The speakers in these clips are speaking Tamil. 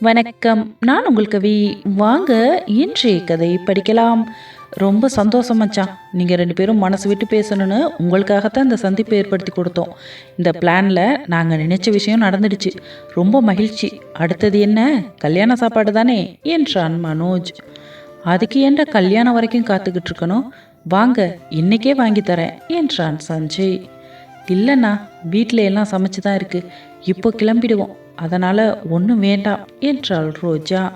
வணக்கம். நான் உங்கள் கவி. வாங்க இன்றைய கதை படிக்கலாம். ரொம்ப சந்தோஷம் மச்சான். நீங்கள் ரெண்டு பேரும் மனசு விட்டு பேசணும்னு உங்களுக்காகத்தான் இந்த சந்திப்பை ஏற்படுத்தி கொடுத்தோம். இந்த பிளானில் நாங்கள் நினைச்ச விஷயம் நடந்துடுச்சு. ரொம்ப மகிழ்ச்சி. அடுத்தது என்ன? கல்யாண சாப்பாடு தானே? என்றான் மனோஜ். அதுக்கு ஏன்டா கல்யாணம் வரைக்கும் காத்துக்கிட்டு இருக்கணும்? வாங்க இன்னைக்கே வாங்கி தரேன் என்றான் சஞ்சய். இல்லைண்ணா வீட்டில் எல்லாம் சமைச்சு தான் இருக்குது இப்போ கிளம்பிடுவோம். அதனால் ஒன்றும் வேண்டாம் என்றாள் ரோஜா.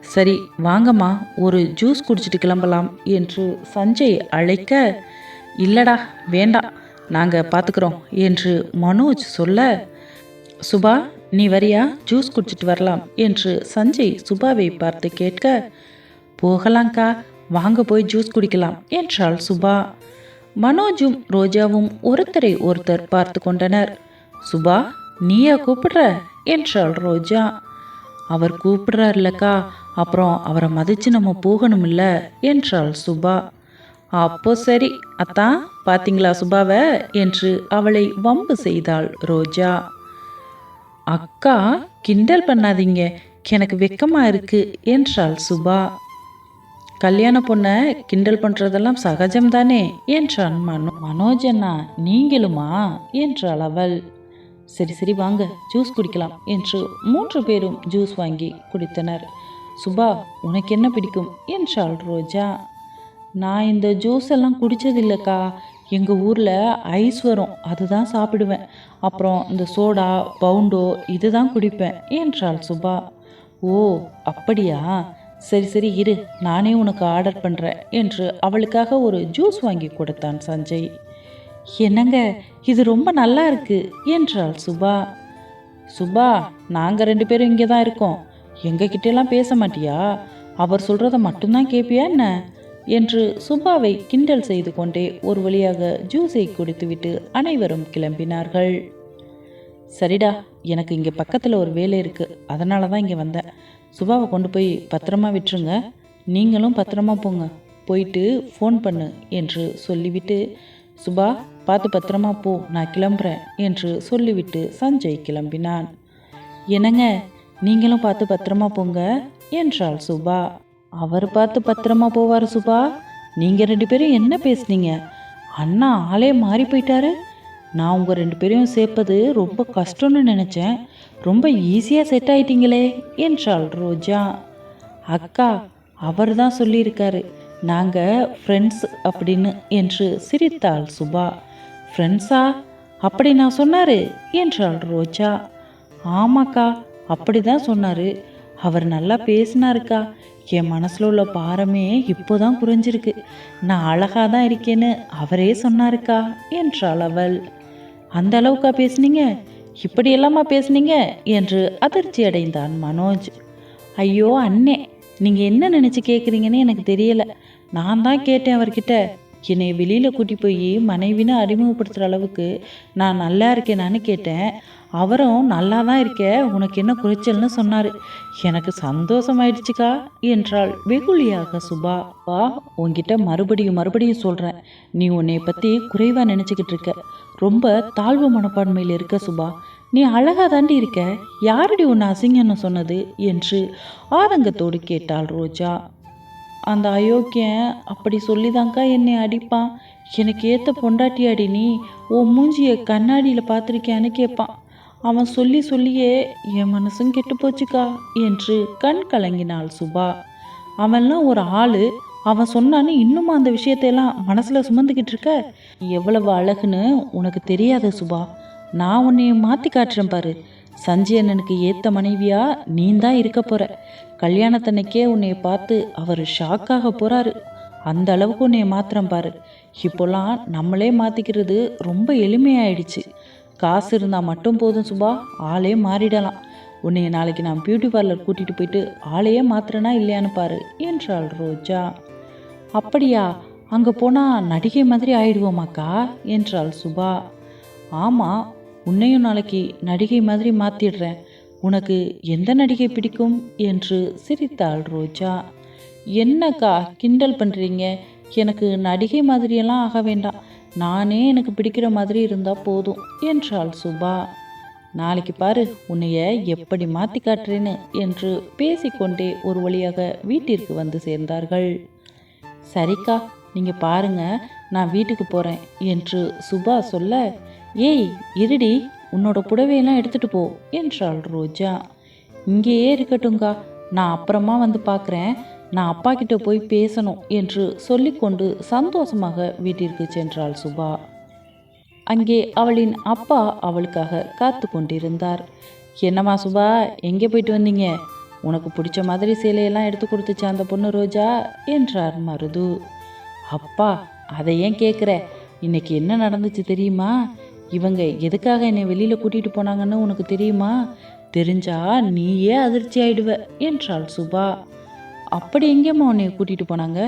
சரி வாங்கம்மா ஒரு ஜூஸ் குடிச்சிட்டு கிளம்பலாம் என்று சஞ்சய் அழைக்க இல்லடா வேண்டாம் நாங்கள் பார்த்துக்குறோம் என்று மனோஜ் சொல்ல சுபா நீ வரியா? ஜூஸ் குடிச்சிட்டு வரலாம் என்று சஞ்சய் சுபாவை பார்த்து கேட்க போகலாங்க்கா வாங்க போய் ஜூஸ் குடிக்கலாம் என்றாள் சுபா. மனோஜும் ரோஜாவும் ஒருத்தரை ஒருத்தர் பார்த்து கொண்டனர். சுபா நீயா கூப்பிடுற? என்றாள் ரோஜா? அவர் கூப்பிடுறாருலக்கா அப்புறம் அவரை மதிச்சு நம்ம போகணுமில்ல? என்றாள் சுபா? அப்போ சரி அத்தான் பாத்தீங்களா சுபாவை? என்று அவளை வம்பு செய்தாள் ரோஜா. அக்கா கிண்டல் பண்ணாதீங்க. எனக்கு வெக்கமா இருக்கு என்றாள் சுபா? கல்யாண பொண்ணை கிண்டல் பண்றதெல்லாம் சகஜம்தானே? என்றான் மனோ மனோஜன்னா நீங்களுமா? என்றாள் அவள்? சரி சரி வாங்க ஜூஸ் குடிக்கலாம் என்று மூன்று பேரும் ஜூஸ் வாங்கி குடித்தனர். சுபா உனக்கு என்ன பிடிக்கும்? என்றாள் ரோஜா. நான் இந்த ஜூஸ் எல்லாம் குடித்ததில்லக்கா எங்கள் ஊரில் ஐஸ் வரும் அதுதான் சாப்பிடுவேன். அப்புறம் இந்த சோடா பவுண்டோ இதுதான் குடிப்பேன் என்றாள் சுபா. ஓ அப்படியா? சரி சரி இரு நானே உனக்கு ஆர்டர் பண்ணுறேன் என்று அவளுக்காக ஒரு ஜூஸ் வாங்கி கொடுத்தான் சஞ்சய். என்னங்க இது ரொம்ப நல்லா இருக்கு என்றாள் சுபா. சுபா நாங்கள் ரெண்டு பேரும் இங்கே தான் இருக்கோம். எங்ககிட்டலாம் பேச மாட்டியா? அவர் சொல்கிறத மட்டும்தான் கேட்பியா என்ன? என்று சுபாவை கிண்டல் செய்து கொண்டே ஒரு வழியாக ஜூஸை குடித்துவிட்டு அனைவரும் கிளம்பினார்கள். சரிடா எனக்கு இங்கே பக்கத்தில் ஒரு வேலை இருக்குது அதனால தான் இங்கே வந்தேன். சுபாவை கொண்டு போய் பத்திரமா விட்டுருங்க. நீங்களும் பத்திரமா போங்க. போயிட்டு ஃபோன் பண்ணு என்று சொல்லிவிட்டு சுபா பார்த்து பத்திரமா போ நான் கிளம்புறேன் என்று சொல்லிவிட்டு சஞ்சய் கிளம்பினான். என்னங்க நீங்களும் பார்த்து பத்திரமா போங்க என்றாள் சுபா. அவர் பார்த்து பத்திரமா போவார் சுபா. நீங்கள் ரெண்டு பேரும் என்ன பேசுனீங்க? அண்ணா ஆளே மாறி போயிட்டாரு. நான் உங்கள் ரெண்டு பேரையும் சேர்ப்பது ரொம்ப கஷ்டம்னு நினச்சேன். ரொம்ப ஈஸியாக செட் ஆயிட்டீங்களே என்றாள் ரோஜா. அக்கா அவர் தான் சொல்லியிருக்காரு. நாங்கள் ஃப்ரெண்ட்ஸ் அப்படின்னு என்று சிரித்தாள் சுபா. ஃப்ரெண்ட்ஸா அப்படி நான் சொன்னாரு என்றாள் ரோஜா. ஆமாக்கா அப்படி தான் சொன்னார். அவர் நல்லா பேசினாருக்கா. என் மனசில் உள்ள பாரமே இப்போதான் குறைஞ்சிருக்கு நான் அழகாக தான் இருக்கேன்னு அவரே சொன்னாருக்கா என்றாள் அவள். அந்த அளவுக்கா பேசுனீங்க? இப்படி எல்லாமா பேசுனீங்க? என்று அதிர்ச்சி அடைந்தான் மனோஜ். ஐயோ அண்ணே நீங்கள் என்ன நினச்சி கேட்குறீங்கன்னு எனக்கு தெரியலை. நான் தான் கேட்டேன் அவர்கிட்ட. என்னை வெளியில் கூட்டி போய் மனைவின்னு அறிமுகப்படுத்துகிற அளவுக்கு நான் நல்லா இருக்கேனான்னு கேட்டேன். அவரும் நல்லா தான் இருக்க உனக்கு என்ன குறைச்சல்னு சொன்னார். எனக்கு சந்தோஷமாயிடுச்சுக்கா என்றாள் வெகுளியாக சுபா. வா உன்கிட்ட மறுபடியும் மறுபடியும் சொல்கிறேன் நீ உன்னை பற்றி குறைவாக நினச்சிக்கிட்டு இருக்க. ரொம்ப தாழ்வு மனப்பான்மையில் இருக்க சுபா. நீ அழகா தாண்டி இருக்க. யாரடி உன்னை அசிங்கன்னு சொன்னது? என்று ஆதங்கத்தோடு கேட்டாள் ரோஜா. அந்த அயோக்கியன் அப்படி சொல்லி தாங்க்கா என்னை அடிப்பான். எனக்கு ஏற்ற பொண்டாட்டி அடி நீ. உன் மூஞ்சியை கண்ணாடியில் பார்த்துருக்கியான்னு கேட்பான் அவன் சொல்லி சொல்லியே என் மனசும் கெட்டு போச்சுக்கா என்று கண் கலங்கினாள் சுபா. அவன்லாம் ஒரு ஆள். அவன் சொன்னான்னு இன்னும் அந்த விஷயத்தையெல்லாம் மனசில் சுமந்துக்கிட்டு இருக்க? எவ்வளவு அழகுன்னு உனக்கு தெரியாத சுபா. நான் உன்னைய மாற்றி காட்டுறேன் பாரு. சஞ்சய் அண்ணனுக்கு ஏற்ற மனைவியா நீ தான் இருக்க போற. கல்யாணத்தன்னைக்கே உன்னைய பார்த்து அவர் ஷாக்காக போகிறாரு அந்த அளவுக்கு உன்னைய மாத்திரம் பாரு. இப்போல்லாம் நம்மளே மாற்றிக்கிறது ரொம்ப எளிமையாயிடுச்சு. காசு இருந்தால் மட்டும் போதும் சுபா. ஆளே மாறிடலாம். உன்னைய நாளைக்கு நான் பியூட்டி பார்லர் கூட்டிகிட்டு போயிட்டு ஆளையே மாத்துறேனா இல்லையான்னு பாரு என்றாள் ரோஜா. அப்படியா? அங்கே போனால் நடிகை மாதிரி ஆயிடுவோமாக்கா? என்றாள் சுபா. ஆமாம் உன்னையும் நாளைக்கு நடிகை மாதிரி மாற்றிடுறேன் உனக்கு எந்த நடிகை பிடிக்கும்? என்று சிரித்தாள் ரோஜா. என்னக்கா கிண்டல் பண்ணுறீங்க எனக்கு நடிகை மாதிரியெல்லாம் ஆக வேண்டாம். நானே எனக்கு பிடிக்கிற மாதிரி இருந்தால் போதும் என்றாள் சுபா. நாளைக்கு பாரு உன்னைய எப்படி மாற்றி காட்டுறேன்னு என்று பேசிக்கொண்டே ஒரு வழியாக வீட்டிற்கு வந்து சேர்ந்தார்கள். சரிக்கா நீங்கள் பாருங்க நான் வீட்டுக்கு போகிறேன் என்று சுபா சொல்ல ஏய் இருடி உன்னோட புடவையெல்லாம் எடுத்துட்டு போ என்றாள் ரோஜா. இங்கேயே இருக்கட்டும்க்கா நான் அப்புறமா வந்து பார்க்குறேன் நான் அப்பா கிட்ட போய் பேசணும் என்று சொல்லிக்கொண்டு சந்தோஷமாக வீட்டிற்கு சென்றாள் சுபா. அங்கே அவளின் அப்பா அவளுக்காக காத்து கொண்டிருந்தார். என்னம்மா சுபா எங்கே போயிட்டு வந்தீங்க? உனக்கு பிடிச்ச மாதிரி சேலையெல்லாம் எடுத்து கொடுத்துச்சு அந்த பொண்ணு ரோஜா என்றார் மருது. அப்பா அதை ஏன் கேட்குற இன்னைக்கு என்ன நடந்துச்சு தெரியுமா? இவங்க எதுக்காக என்னை வெளியில் கூட்டிகிட்டு போனாங்கன்னு உனக்கு தெரியுமா? தெரிஞ்சா நீயே அதிர்ச்சி ஆயிடுவ என்றாள் சுபா. அப்படி எங்கேம்மா உன்னை கூட்டிகிட்டு போனாங்க?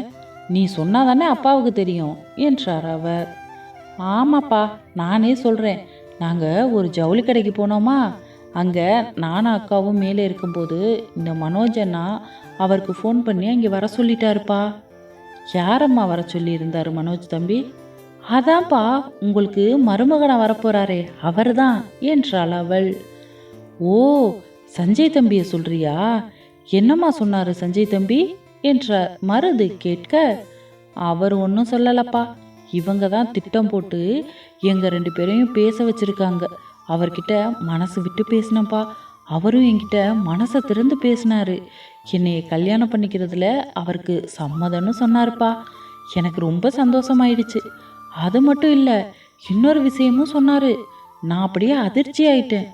நீ சொன்னாதானே அப்பாவுக்கு தெரியும் என்றார் அவர். ஆமாப்பா நானே சொல்கிறேன் நாங்கள் ஒரு ஜவுளி கடைக்கு போனோமா? அங்கே நானும் அக்காவும் மேலே இருக்கும்போது இந்த மனோஜன்னா அவருக்கு ஃபோன் பண்ணி அங்கே வர சொல்லிட்டாருப்பா. யாரம்மா வர சொல்லியிருந்தாரு மனோஜ் தம்பி? அதான்ப்பா உங்களுக்கு மருமகனை வரப்போறாரே அவர்தான் என்றாள் அவள். ஓ சஞ்சய் தம்பியை சொல்றியா? என்னம்மா சொன்னாரு சஞ்சய் தம்பி? என்ற மருது கேட்க அவர் ஒன்றும் சொல்லலப்பா. இவங்க தான் திட்டம் போட்டு எங்க ரெண்டு பேரையும் பேச வச்சிருக்காங்க. அவர்கிட்ட மனசு விட்டு பேசினப்பா அவரும் என்கிட்ட மனசை திறந்து பேசினாரு. என்னைய கல்யாணம் பண்ணிக்கிறதுல அவருக்கு சம்மதம்னு சொன்னாருப்பா. எனக்கு ரொம்ப சந்தோஷமாயிடுச்சு. அது மட்டும் இல்லை இன்னொரு விஷயமும் சொன்னாரு. நான் அப்படியே அதிர்ச்சி ஆயிட்டேன்.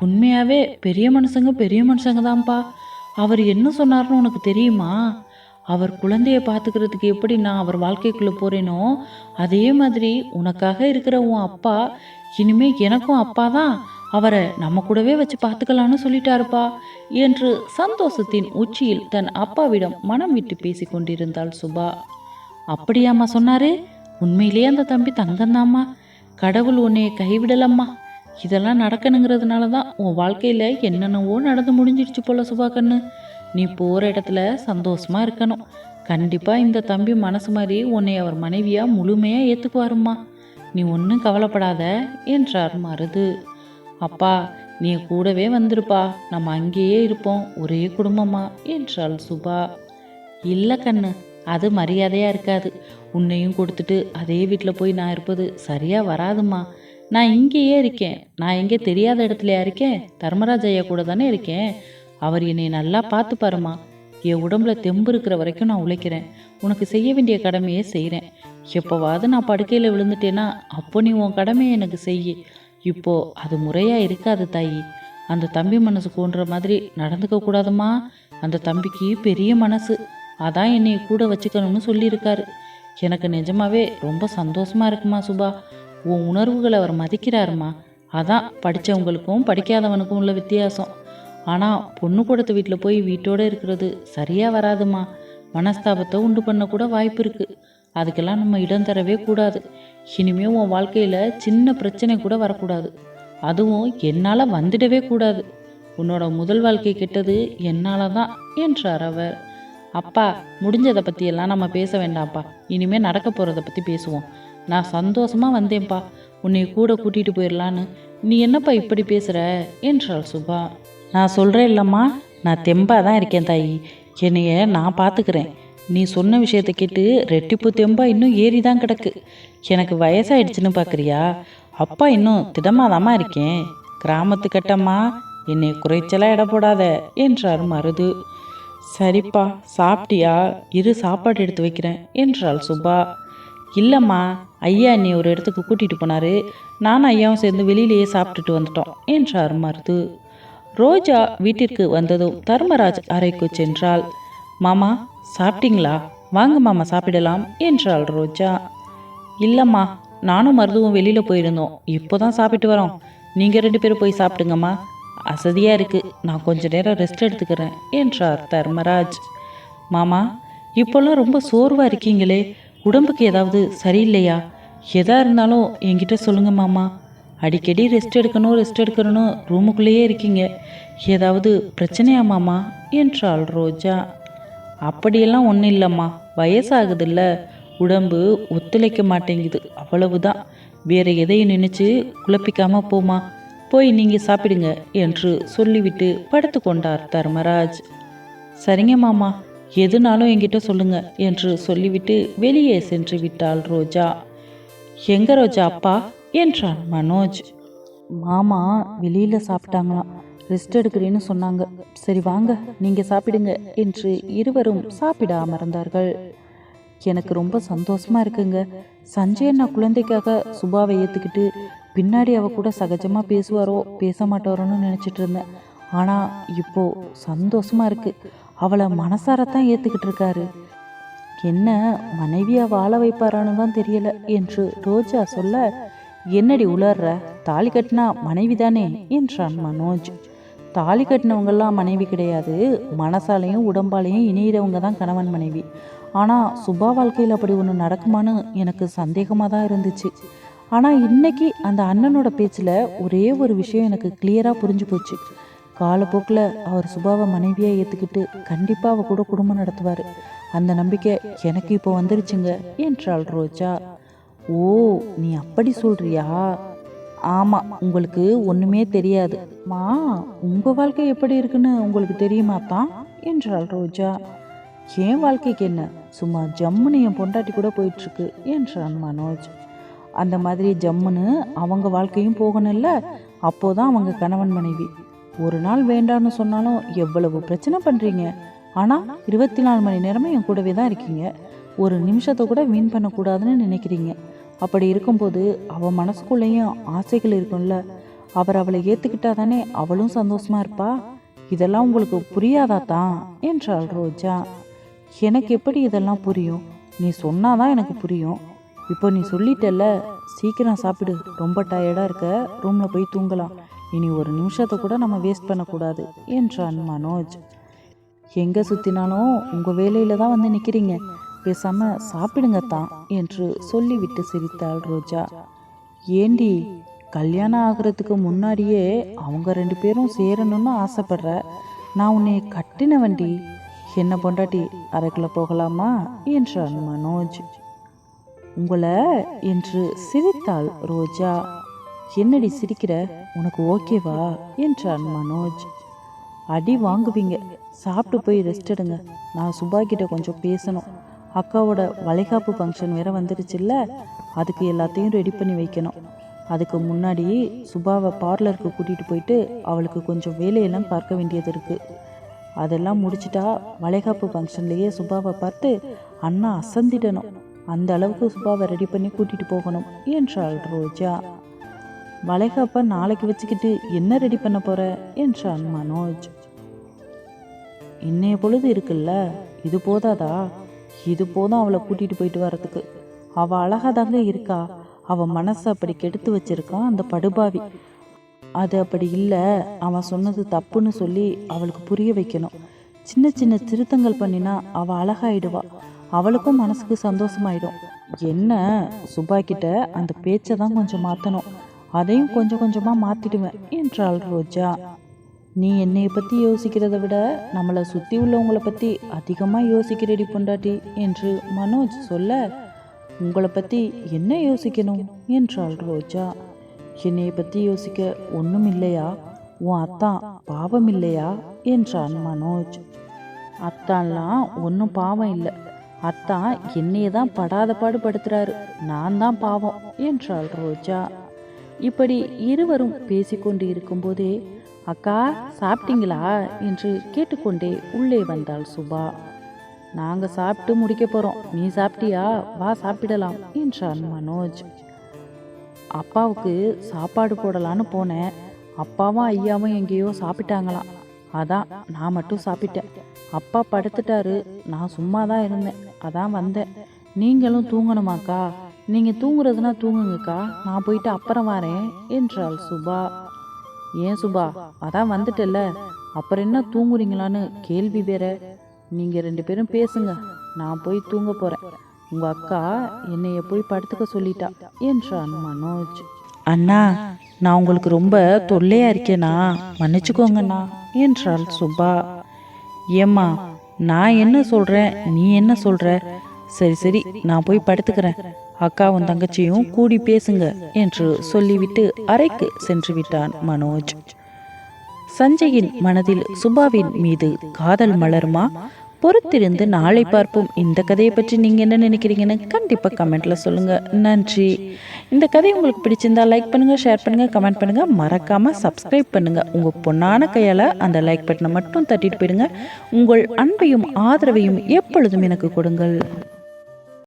உண்மையாவே பெரிய மனுஷங்க பெரிய மனுஷங்க தான்ப்பா. அவர் என்ன சொன்னார்னு உனக்கு தெரியுமா? அவர் குழந்தைய பார்த்துக்கிறதுக்கு எப்படி நான் அவர் வாழ்க்கைக்குள்ளே போகிறேனோ அதே மாதிரி உனக்காக இருக்கிற உன் அப்பா இனிமே எனக்கும் அப்பா தான். அவரை நம்ம கூடவே வச்சு பார்த்துக்கலான்னு சொல்லிட்டாருப்பா என்று சந்தோஷத்தின் உச்சியில் தன் அப்பாவிடம் மனம் விட்டு பேசி கொண்டிருந்தாள் சுபா. அப்படியாம்மா சொன்னாரு? உண்மையிலேயே அந்த தம்பி தங்கந்தாம்மா? கடவுள் உன்னைய கைவிடலம்மா. இதெல்லாம் நடக்கணுங்கிறதுனால தான் உன் வாழ்க்கையில் என்னென்னவோ நடந்து முடிஞ்சிடுச்சு போல சுபா கண்ணு நீ போகிற இடத்துல சந்தோஷமாக இருக்கணும். கண்டிப்பாக இந்த தம்பி மனசு மாதிரி உன்னை அவர் மனைவியாக முழுமையாக ஏற்றுக்குவாருமா நீ ஒன்றும் கவலைப்படாத என்றார் மருது. அப்பா நீ கூடவே வந்திருப்பா. நம்ம அங்கேயே இருப்போம். ஒரே குடும்பமா என்றாள் சுபா. இல்லை கண்ணு அது மரியாதையாக இருக்காது. உன்னையும் கொடுத்துட்டு அதே வீட்டில் போய் நான் இருப்பது சரியாக வராதும்மா. நான் இங்கேயே இருக்கேன். நான் எங்கே தெரியாத இடத்துலயா இருக்கேன்? தர்மராஜ் ஐயா கூட தானே இருக்கேன். அவர் என்னை நல்லா பார்த்து பாருமா என் உடம்புல தெம்பு இருக்கிற வரைக்கும் நான் உழைக்கிறேன். உனக்கு செய்ய வேண்டிய கடமையை செய்கிறேன் எப்போவாவது நான் படுக்கையில் விழுந்துட்டேன்னா அப்போ நீ உன் கடமையை எனக்கு செய்ய. இப்போ அது முறையாக இருக்காது தாயி. அந்த தம்பி மனசு கூன்ற மாதிரி நடந்துக்க கூடாதுமா அந்த தம்பிக்கு பெரிய மனசு. அதான் என்னை கூட வச்சுக்கணும்னு சொல்லியிருக்காரு. எனக்கு நிஜமாவே ரொம்ப சந்தோஷமா இருக்குமா சுபா? உன் உணர்வுகளை அவர் மதிக்கிறாருமா? அதான் படித்தவங்களுக்கும் படிக்காதவனுக்கும் உள்ள வித்தியாசம். ஆனால் பொண்ணு கொடுத்த வீட்டில் போய் வீட்டோட இருக்கிறது சரியாக வராதுமா? மனஸ்தாபத்தை உண்டு பண்ணக்கூட வாய்ப்பு இருக்குது அதுக்கெல்லாம் நம்ம இடம் தரவே கூடாது. இனிமே உன் வாழ்க்கையில் சின்ன பிரச்சனை கூட வரக்கூடாது. அதுவும் என்னால் வந்துடவே கூடாது. உன்னோட முதல் வாழ்க்கை கெட்டது என்னால் தான் என்றார் அவர். அப்பா முடிஞ்சதை பற்றியெல்லாம் நம்ம பேச வேண்டாம்ப்பா. இனிமேல் நடக்க போகிறத பற்றி பேசுவோம். நான் சந்தோஷமாக வந்தேன்ப்பா. உன்னை கூட கூட்டிகிட்டு போயிடலான்னு நீ என்னப்பா இப்படி பேசுகிற என்றாள் சுபா. நான் சொல்கிறேன் இல்லைம்மா. நான் தெம்பாக தான் இருக்கேன் தாயி. என்னைய நான் பார்த்துக்கிறேன் நீ சொன்ன விஷயத்தை கேட்டு ரெட்டிப்பு தெம்பா இன்னும் ஏறி தான் கிடக்கு. எனக்கு வயசாயிடுச்சுன்னு பார்க்குறியா அப்பா இன்னும் திடமாதாம்மா இருக்கேன். கிராமத்து கட்டம்மா. என்னை குறைச்சலாக இட போடாத என்றார் மருது. சரிப்பா சாப்பிட்டியா? இரு சாப்பாடு எடுத்து வைக்கிறேன் என்றாள் சுபா. இல்லைம்மா ஐயா என்னை ஒரு இடத்துக்கு கூட்டிகிட்டு போனார். நானும் ஐயாவும் சேர்ந்து வெளியிலேயே சாப்பிட்டுட்டு வந்துட்டோம் என்றார் மருது. ரோஜா வீட்டிற்கு வந்ததும் தர்மராஜ் அறைக்கு சென்றாள். மாமா சாப்பிட்டீங்களா? வாங்க மாமா சாப்பிடலாம் என்றாள் ரோஜா. இல்லைம்மா நானும் மருதுவும் வெளியில் போயிருந்தோம். இப்போ தான் சாப்பிட்டு வரோம். நீங்கள் ரெண்டு பேரும் போய் சாப்பிடுங்கம்மா. அசதியாக இருக்குது நான் கொஞ்ச நேரம் ரெஸ்ட் எடுத்துக்கிறேன் என்றார் தர்மராஜ். மாமா இப்போல்லாம் ரொம்ப சோர்வாக இருக்கீங்களே உடம்புக்கு ஏதாவது சரியில்லையா? எதா இருந்தாலும் என்கிட்ட சொல்லுங்க மாமா. அடிக்கடி ரெஸ்ட் எடுக்கணும் ரெஸ்ட் எடுக்கணும் ரூமுக்குள்ளேயே இருக்கீங்க. ஏதாவது பிரச்சனையா மாமா? என்றாள் ரோஜா. அப்படியெல்லாம் ஒன்றும் இல்லைம்மா. வயசாகுதுல்ல. உடம்பு ஒத்துழைக்க மாட்டேங்குது. அவ்வளவுதான். வேறு எதையும் நினச்சி குழப்பிக்காமல் போமா போய் நீங்கள் சாப்பிடுங்க என்று சொல்லிவிட்டு படுத்து கொண்டார் தர்மராஜ். சரிங்க மாமா எதுனாலும் என்கிட்ட சொல்லுங்க என்று சொல்லிவிட்டு வெளியே சென்று விட்டாள் ரோஜா. எங்க ரோஜா அப்பா? என்றான் மனோஜ். மாமா வெளியில் சாப்பிட்டாங்களாம். ரெஸ்ட் எடுக்கிறேன்னு சொன்னாங்க. சரி வாங்க நீங்கள் சாப்பிடுங்க என்று இருவரும் சாப்பிட அமர்ந்தார்கள். எனக்கு ரொம்ப சந்தோஷமா இருக்குங்க. சஞ்சய் அண்ணா குழந்தைக்காக சுபாவை ஏற்றுக்கிட்டு பின்னாடி அவ கூட சகஜமாக பேசுவாரோ பேச மாட்டாரோன்னு நினச்சிட்டு இருந்தேன் ஆனால் இப்போது சந்தோஷமா இருக்குது அவளை மனசாரத்தான் ஏற்றுக்கிட்டு இருக்காரு. என்ன மனைவியாக வாழ வைப்பாரான்னு தான் தெரியல என்று ரோஜா சொல்ல என்னடி உளர்ற? தாலி கட்டினா மனைவி தானே? என்றான் மனோஜ். தாலி கட்டினவங்கெல்லாம் மனைவி கிடையாது. மனசாலையும் உடம்பாலையும் இணையிறவங்க தான் கணவன் மனைவி. ஆனால் சுபா வாழ்க்கையில் அப்படி ஒன்று நடக்குமான்னு எனக்கு சந்தேகமாக தான் இருந்துச்சு. ஆனால் இன்னைக்கு அந்த அண்ணனோட பேச்சில் ஒரே ஒரு விஷயம் எனக்கு கிளியராக புரிஞ்சு போச்சு. காலப்போக்கில் அவர் சுபாவை மனைவியாக ஏற்றுக்கிட்டு கண்டிப்பாக அவ கூட குடும்பம் நடத்துவார். அந்த நம்பிக்கை எனக்கு இப்போ வந்துருச்சுங்க என்றாள் ரோஜா. ஓ நீ அப்படி சொல்றியா? ஆமாம் உங்களுக்கு ஒன்றுமே தெரியாது. மா உங்கள் வாழ்க்கை எப்படி இருக்குன்னு உங்களுக்கு தெரியுமா தான் என்றாள் ரோஜா. என் வாழ்க்கைக்கு என்ன? சும்மா ஜம்முன்னு என் பொண்டாட்டி கூட போயிட்டுருக்கு என்றான் மனோஜ். அந்த மாதிரி ஜம்முன்னு அவங்க வாழ்க்கையும் போகணும்ல? அப்போதான் அவங்க கணவன் மனைவி. ஒரு நாள் வேண்டான்னு சொன்னாலும் எவ்வளவு பிரச்சனை பண்ணுறீங்க ஆனால் இருபத்தி நாலு மணி நேரமும் என் கூடவே தான் இருக்கீங்க. ஒரு நிமிஷத்தை கூட வீண் பண்ணக்கூடாதுன்னு நினைக்கிறீங்க. அப்படி இருக்கும்போது அவள் மனசுக்குள்ளேயும் ஆசைகள் இருக்கும்ல. அவர் அவளை ஏற்றுக்கிட்டா தானே அவளும் சந்தோஷமாக இருப்பா? இதெல்லாம் உங்களுக்கு புரியாதா தான்? என்றாள் ரோஜா. எனக்கு எப்படி இதெல்லாம் புரியும்? நீ சொன்னாதான் எனக்கு புரியும். இப்போ நீ சொல்லிட்டல்ல சீக்கிரம் சாப்பிடு. ரொம்ப டயர்டாக இருக்க. ரூமில் போய் தூங்கலாம். இனி ஒரு நிமிஷத்தை கூட நம்ம வேஸ்ட் பண்ணக்கூடாது என்றான் மனோஜ். எங்கே சுற்றினாலும் உங்கள் வேலையில் தான் வந்து நிற்கிறீங்க பேசாமல் சாப்பிடுங்க தான் என்று சொல்லிவிட்டு சிரித்தாள் ரோஜா. ஏண்டி கல்யாணம் ஆகிறதுக்கு முன்னாடியே அவங்க ரெண்டு பேரும் சேரணும்னு ஆசைப்படுற நான் உன்னை கட்டின வண்டி என்ன பொண்டாட்டி அரைக்குள்ளே போகலாமா என்றான் மனோஜ். உங்களை என்று சிரித்தாள் ரோஜா. என்னடி சிரிக்கிற? உனக்கு ஓகேவா? என்றான் மனோஜ். அடி வாங்குவீங்க. சாப்பிட்டு போய் ரெஸ்ட் எடுங்க. நான் சுபா கிட்ட கொஞ்சம் பேசணும். அக்காவோட வளைகாப்பு ஃபங்க்ஷன் வேற வந்துருச்சுல்ல? அதுக்கு எல்லாத்தையும் ரெடி பண்ணி வைக்கணும். அதுக்கு முன்னாடி சுபாவை பார்லருக்கு கூட்டிகிட்டு போயிட்டு அவளுக்கு கொஞ்சம் வேலையெல்லாம் பார்க்க வேண்டியது இருக்குது அதெல்லாம் முடிச்சிட்டா வளைகாப்பு ஃபங்க்ஷன்லேயே சுபாவை பார்த்து அண்ணா அசந்திடணும். அந்த அளவுக்கு சுபாவை ரெடி பண்ணி கூட்டிகிட்டு போகணும் என்றாள் ரோஜா. வளைகாப்ப நாளைக்கு வச்சுக்கிட்டு என்ன ரெடி பண்ண போற என்றான் மனோஜ். இன்னைய பொழுது இருக்குல்ல இது போதாதா? இது போதும் அவளை கூட்டிட்டு போயிட்டு வர்றதுக்கு. அவ அழகா தாங்க இருக்கா. அவ மனசை அப்படி கெடுத்து வச்சிருக்கான் அந்த படுபாவி. அது அப்படி இல்லை அவன் சொன்னது தப்புன்னு சொல்லி அவளுக்கு புரிய வைக்கணும். சின்ன சின்ன திருத்தங்கள் பண்ணினா அவ அழகாயிடுவா. அவளுக்கும் மனசுக்கு சந்தோஷமாயிடும். என்ன? சுபா கிட்ட அந்த பேச்சை தான் கொஞ்சம் மாற்றணும் அதையும் கொஞ்சம் கொஞ்சமாக மாற்றிடுவேன் என்றாள் ரோஜா. நீ என்னைய பற்றி யோசிக்கிறத விட நம்மளை சுற்றி உள்ளவங்களை பற்றி அதிகமாக யோசிக்கிறடி பொண்டாட்டி என்று மனோஜ் சொல்ல உங்களை பற்றி என்ன யோசிக்கணும்? என்றாள் ரோஜா. என்னைய பற்றி யோசிக்க ஒன்றும் இல்லையா? உன் அத்தான் பாவம் இல்லையா? என்றான் மனோஜ். அத்தான்லாம் ஒன்றும் பாவம் இல்லை. அத்தான் என்னையே தான் படாத பாடுபடுத்துறாரு நான் தான் பாவம் என்றாள் ரோஜா. இப்படி இருவரும் பேசிக்கொண்டு இருக்கும்போதே அக்கா சாப்பிட்டீங்களா? என்று கேட்டுக்கொண்டே உள்ளே வந்தாள் சுபா. நாங்க சாப்பிட்டு முடிக்க போறோம். நீ சாப்பிட்டியா? வா சாப்பிடலாம் என்றான் மனோஜ். அப்பாவுக்கு சாப்பாடு போடலான்னு போனேன். அப்பாவும் ஐயாவும் எங்கேயோ சாப்பிட்டாங்களாம். அதான் நான் மட்டும் சாப்பிட்டேன். அப்பா படுத்துட்டாரு. நான் சும்மா தான் இருந்தேன். அதான் வந்தேன். நீங்களும் தூங்கணுமாக்கா? நீங்கள் தூங்குறதுனா தூங்குங்கக்கா. நான் போயிட்டு அப்புறம் வரேன் என்றாள் சுபா. ஏன் சுபா? அதான் வந்துட்டல்ல. அப்புறம் என்ன தூங்குறீங்களான்னு கேள்வி வேற. நீங்கள் ரெண்டு பேரும் பேசுங்க. நான் போய் தூங்க போகிறேன் உங்கள் அக்கா என்னைய போய் படுத்துக்க சொல்லிட்டா என்றான் மனோஜ். அண்ணா நான் உங்களுக்கு ரொம்ப தொல்லையாக இருக்கேனா மன்னிச்சுக்கோங்கண்ணா. என்றாள் சுபா ஏம்மா நான் என்ன சொல்கிறேன் நீ என்ன சொல்கிற சரி சரி நான் போய் படுத்துக்கிறேன். அக்காவும் தங்கச்சியும் கூடி பேசுங்க என்று சொல்லிவிட்டு அறைக்கு சென்று விட்டான் மனோஜ். சஞ்சயின் மனதில் சுபாவின் மீது காதல் மலருமா? பொறுத்திருந்து நாளை பார்ப்போம். இந்த கதையை பற்றி நீங்கள் என்ன நினைக்கிறீங்கன்னு கண்டிப்பாக கமெண்ட்டில் சொல்லுங்கள் நன்றி. இந்த கதை உங்களுக்கு பிடிச்சிருந்தா லைக் பண்ணுங்கள் ஷேர் பண்ணுங்கள் கமெண்ட் பண்ணுங்கள் மறக்காமல் சப்ஸ்கிரைப் பண்ணுங்கள் உங்கள் பொண்ணான கையால் அந்த லைக் பட்டனை மட்டும் தட்டிட்டு போயிடுங்க. உங்கள் அன்பையும் ஆதரவையும் எப்பொழுதும் எனக்கு கொடுங்கள்.